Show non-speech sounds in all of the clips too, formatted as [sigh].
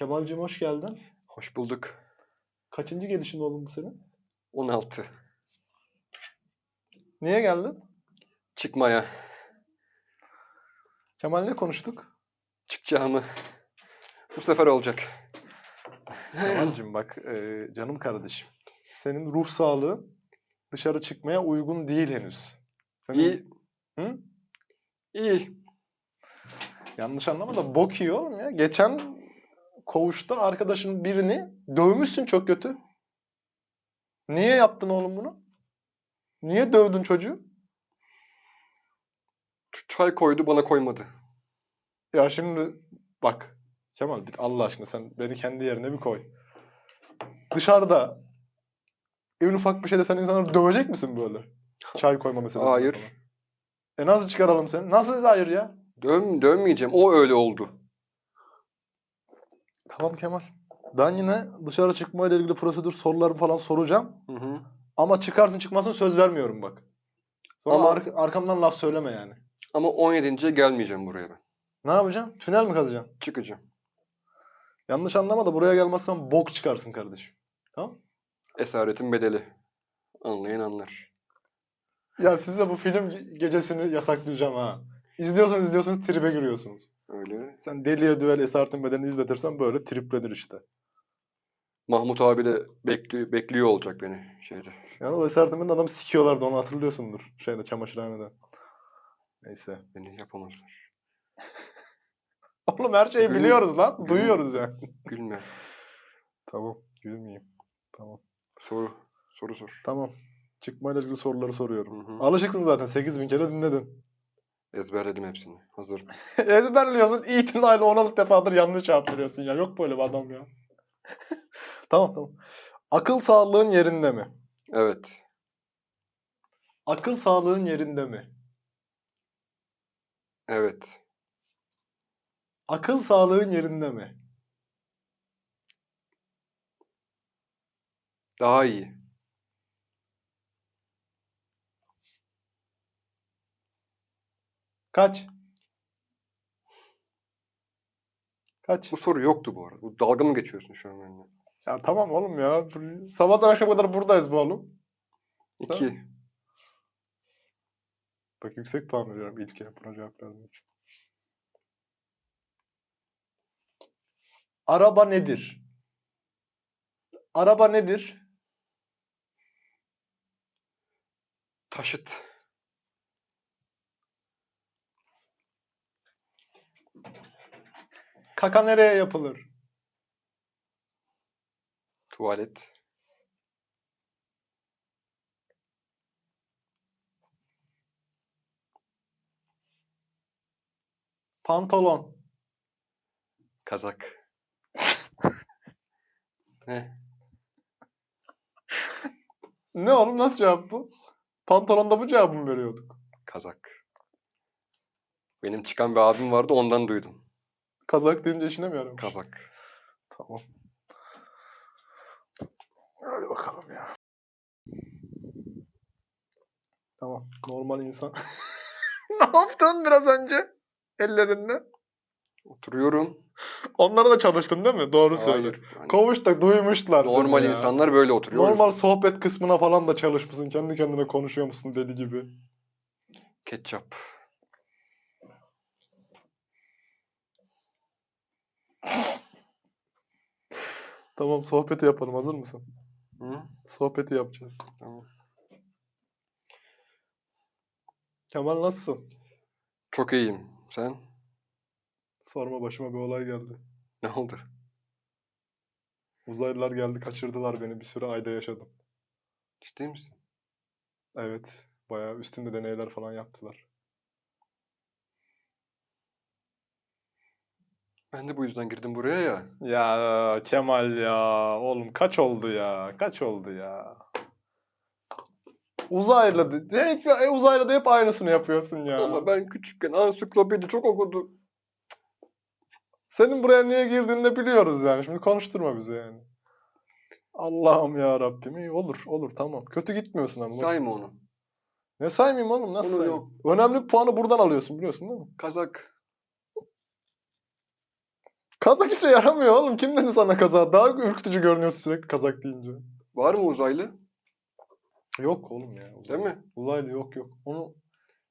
Kemal'cim hoş geldin. Hoş bulduk. Kaçıncı gelişin oğlum bu senin? 16. Niye geldin? Çıkmaya. Kemal ne konuştuk? Çıkacağımı. Bu sefer olacak. Kemal'cim bak e, canım kardeşim. Senin ruh sağlığı dışarı çıkmaya uygun değil henüz. Senin, İyi. Hı? İyi. Yanlış anlama da bok yiyor oğlum ya. Geçen koğuşta arkadaşın birini dövmüşsün çok kötü. Niye yaptın oğlum bunu? Niye dövdün çocuğu? Çay koydu bana koymadı. Ya şimdi bak Kemal bir Allah aşkına sen beni kendi yerine bir koy. Dışarıda en ufak bir şeyde sen insanları dövecek misin böyle? Çay koyma meselesi. Hayır. E nasıl çıkaralım seni? Nasıl hayır ya? Dön, dönmeyeceğim. O öyle oldu. Tamam Kemal. Ben yine dışarı çıkma ile ilgili prosedür soruları falan soracağım. Hı hı. Ama çıkarsın çıkmasın söz vermiyorum bak. Sonra Ama- ark- arkamdan laf söyleme yani. Ama 17. gelmeyeceğim buraya ben. Ne yapacaksın? Tünel mi kazacaksın? Çıkacağım. Yanlış anlama da buraya gelmezsen bok çıkarsın kardeşim. Tamam? Esaretin bedeli. Anlayan anlar. Ya size bu film ge- gecesini yasaklayacağım ha. İzliyorsunuz izliyorsunuz tribe giriyorsunuz. Öyle. Sen Deliye Düel Esaretin Bedelini izletirsen böyle triplenir işte. Mahmut abi de bekliyor, bekliyor olacak beni şeyde. Yani o Bedeli'nde adamı sikiyorlardı onu hatırlıyorsundur. Şeyde çamaşırhanede. Neyse. Beni yapamazlar. [laughs] Oğlum her şeyi Gül- biliyoruz lan. gül- Duyuyoruz yani. Gülme. Tamam. Gülmeyeyim. Tamam. Soru. Soru sor. Tamam. Çıkmayla ilgili soruları soruyorum. Hı hı. Alışıksın zaten. 8000 kere dinledin. Ezberledim hepsini. Hazır. [laughs] Ezberliyorsun. İtinayla 16 defadır yanlış cevap veriyorsun ya. Yok böyle bir adam ya. [laughs] tamam tamam. Akıl sağlığın yerinde mi? Evet. Akıl sağlığın yerinde mi? Evet. Akıl sağlığın yerinde mi? Daha iyi. Kaç? Kaç? Bu soru yoktu bu arada. Bu dalga mı geçiyorsun şu an benimle? Ya tamam oğlum ya. Sabahtan akşama kadar buradayız bu oğlum. İki. Bak yüksek puan veriyorum ilke buna cevap verdiğim için. Araba nedir? Araba nedir? Taşıt. Kaka nereye yapılır? Tuvalet. Pantolon. Kazak. [laughs] ne? Ne oğlum nasıl cevap bu? Pantolonda bu cevabı mı veriyorduk? Kazak. Benim çıkan bir abim vardı ondan duydum. Kazak deyince işine mi yarıyormuş? Kazak. Tamam. Hadi bakalım ya. Tamam. Normal insan. [laughs] ne yaptın biraz önce? Ellerinde. Oturuyorum. Onlara da çalıştın değil mi? Doğru. Hayır. yani Kovuşta duymuşlar seni normal ya. insanlar böyle oturuyor. Normal sohbet kısmına falan da çalışmışsın. Kendi kendine konuşuyor musun deli gibi. Ketçap. Tamam sohbeti yapalım. Hazır mısın? Hı? Sohbeti yapacağız. Tamam. Kemal nasılsın? Çok iyiyim. Sen? Sorma başıma bir olay geldi. Ne oldu? Uzaylılar geldi kaçırdılar beni. Bir süre ayda yaşadım. Ciddi misin? Evet. Bayağı üstünde deneyler falan yaptılar. Ben de bu yüzden girdim buraya ya. Ya Kemal ya. Oğlum kaç oldu ya? Kaç oldu ya? Uzaylı. Hep, e, uzaylı da hep aynısını yapıyorsun ya. Ama ben küçükken ansiklopedi çok okudum. Senin buraya niye girdiğini de biliyoruz yani. Şimdi konuşturma bizi yani. Allah'ım ya Rabbim. İyi olur, olur tamam. Kötü gitmiyorsun ama. Sayma onu. Ne saymayayım oğlum? Nasıl Onu saymayayım? yok. Önemli puanı buradan alıyorsun biliyorsun değil mi? Kazak. Kazak işe yaramıyor oğlum. Kim dedi sana kazak? Daha ürkütücü görünüyorsun sürekli kazak deyince. Var mı uzaylı? Yok oğlum ya. Değil uzaylı. mi? Uzaylı yok yok. Onu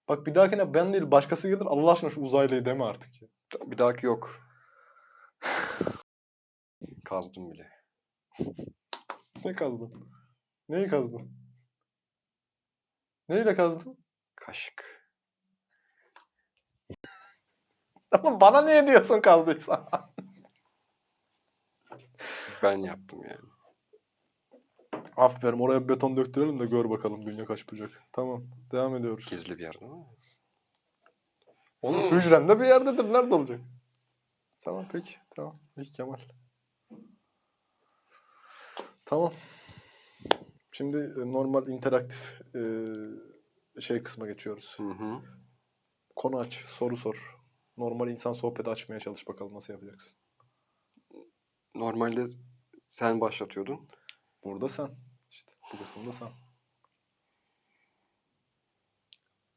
bak bir dahakine ben değil başkası gelir. Allah aşkına şu uzaylıyı deme artık ya. Bir dahaki yok. Kazdım bile. Ne kazdın? Neyi kazdın? Neyle kazdın? Kaşık. [laughs] Tamam bana niye diyorsun kazdıysa? Ben yaptım yani. Aferin oraya beton döktürelim de gör bakalım dünya kaç bucak. Tamam devam ediyoruz. Gizli bir yerde ama. Oğlum hücrende bir yerdedir. Nerede olacak? Tamam peki. Tamam. Peki Kemal. Tamam. Şimdi e, normal interaktif e, şey kısma geçiyoruz. Hı hı. Konu aç, soru sor. Normal insan sohbeti açmaya çalış bakalım nasıl yapacaksın. Normalde sen başlatıyordun. Burada sen. İşte bu kısımda sen.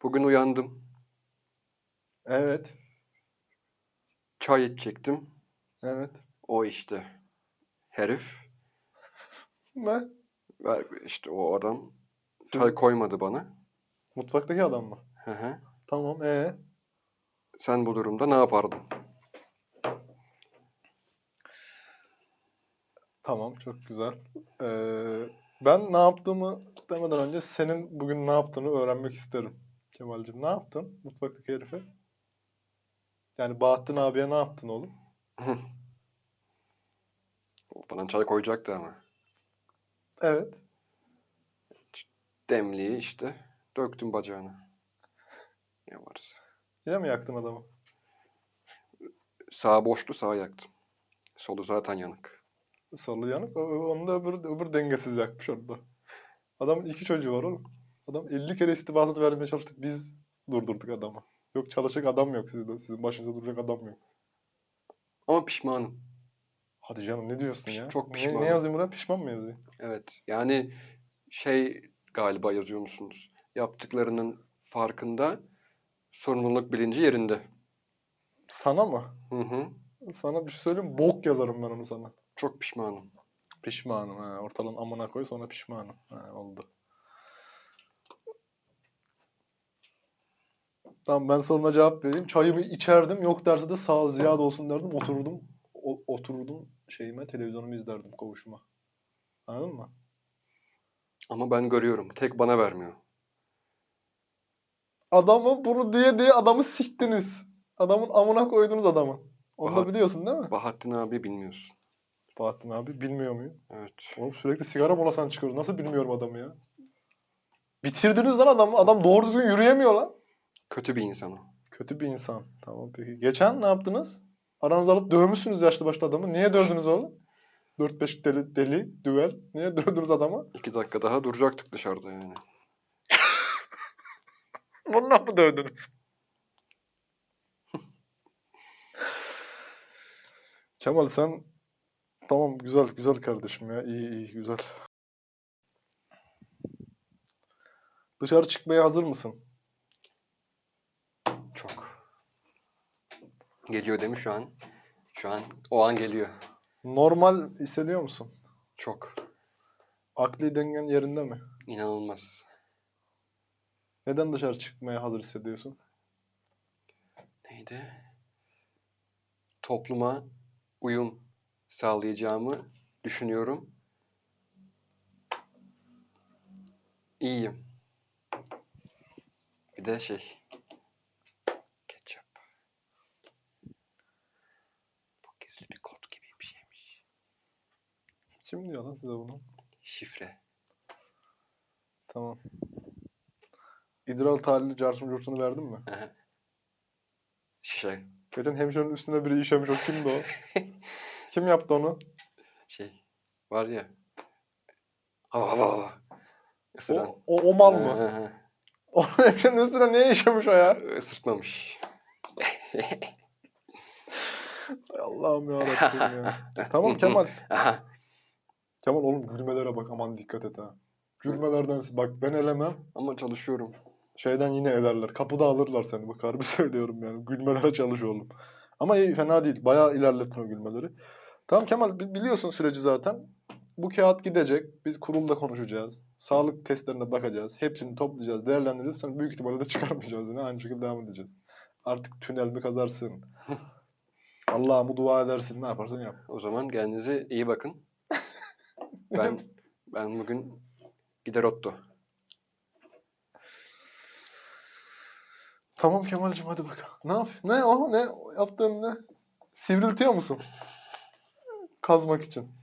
Bugün uyandım. Evet. Çay içecektim. Evet. O işte herif Ve ve işte o adam çay koymadı bana. mutfaktaki adam mı? Hı hı. Tamam. Ee. Sen bu durumda ne yapardın? Tamam. Çok güzel. Ee, ben ne yaptığımı demeden önce senin bugün ne yaptığını öğrenmek isterim. Kemal'cim ne yaptın mutfaktaki herife? Yani Bahattin abiye ne yaptın oğlum? [laughs] Bana çay koyacaktı ama. Evet. Demliği işte döktüm bacağına. Ne varsa. Yine mi yaktın adamı? Sağ boştu sağ yaktım. Solu zaten yanık. Solu yanık. Onu da öbür, öbür dengesiz yakmış orada. Adamın iki çocuğu var oğlum. Adam 50 kere istifasını vermeye çalıştık. Biz durdurduk adamı. Yok çalışacak adam yok sizde. Sizin başınıza duracak adam yok. Ama pişmanım. Hadi canım ne diyorsun Piş- ya? çok Ne, pişmanım. ne yazayım buraya? Pişman mı yazayım? Evet. Yani şey galiba yazıyor musunuz? Yaptıklarının farkında sorumluluk bilinci yerinde. Sana mı? Hı hı. Sana bir şey söyleyeyim? Bok yazarım ben onu sana. Çok pişmanım. Pişmanım ha. Ortalığın amına koy sonra pişmanım. Ha, oldu. Tamam ben soruna cevap vereyim. Çayımı içerdim. Yok derse de sağ ol ziyade olsun derdim. Otururdum. O, otururdum şeyime televizyonumu izlerdim koğuşuma. Anladın mı? Ama ben görüyorum. Tek bana vermiyor. Adamı bunu diye diye adamı siktiniz. Adamın amına koydunuz adamı. Onu da Aha. biliyorsun değil mi? Bahattin abi bilmiyorsun. Bahattin abi bilmiyor muyum? Evet. Oğlum sürekli sigara molasından çıkıyor. Nasıl bilmiyorum adamı ya? Bitirdiniz lan adamı. Adam doğru düzgün yürüyemiyor lan. Kötü bir insan o. Kötü bir insan. Tamam peki. Geçen ne yaptınız? Aranızı alıp dövmüşsünüz yaşlı başlı adamı. Niye dövdünüz oğlum? 4-5 deli, deli, düel. Niye dövdünüz adamı? İki dakika daha duracaktık dışarıda yani. [laughs] Bundan mı dövdünüz? [laughs] Kemal sen tamam güzel güzel kardeşim ya. İyi iyi güzel. Dışarı çıkmaya hazır mısın? Çok. Geliyor mi şu an? Şu an o an geliyor. Normal hissediyor musun? Çok. Akli dengen yerinde mi? İnanılmaz. Neden dışarı çıkmaya hazır hissediyorsun? Neydi? Topluma uyum sağlayacağımı düşünüyorum. İyiyim. Bir de şey. Ketçap. Bu gizli bir kod gibi bir şeymiş. Kim diyor lan size bunu? Şifre. Tamam. İdrar tahlili carsın cursunu verdin mi? Şey. Geçen hemşirenin üstüne biri işemiş o kimdi o? [laughs] Kim yaptı onu? Şey. Var ya. Hava hava hava. Isıran. O, o, o mal mı? Hı hı hı. O hemşirenin üstüne niye işemiş o ya? Isırtmamış. Allah'ım yarabbim ya. [laughs] Tamam Kemal. Kemal oğlum gülmelere bak aman dikkat et ha. Gülmelerden bak ben elemem. Ama çalışıyorum. Şeyden yine elerler. Kapıda alırlar seni bak harbi [laughs] söylüyorum yani. Gülmelere çalış oğlum. Ama iyi, fena değil. Bayağı ilerlettin o gülmeleri. Tamam Kemal bi- biliyorsun süreci zaten. Bu kağıt gidecek. Biz kurulda konuşacağız. Sağlık testlerine bakacağız. Hepsini toplayacağız, değerlendireceğiz. Sonra büyük ihtimalle de [laughs] çıkarmayacağız yine. Aynı şekilde devam edeceğiz. Artık tünel mi kazarsın? [laughs] Allah'a mı dua edersin? Ne yaparsan yap. O zaman kendinize iyi bakın. [laughs] Ben ben bugün gider otto. Tamam Kemal'cim hadi bakalım. Ne yap? Ne o? Ne yaptığın ne? Sivriltiyor musun? Kazmak için.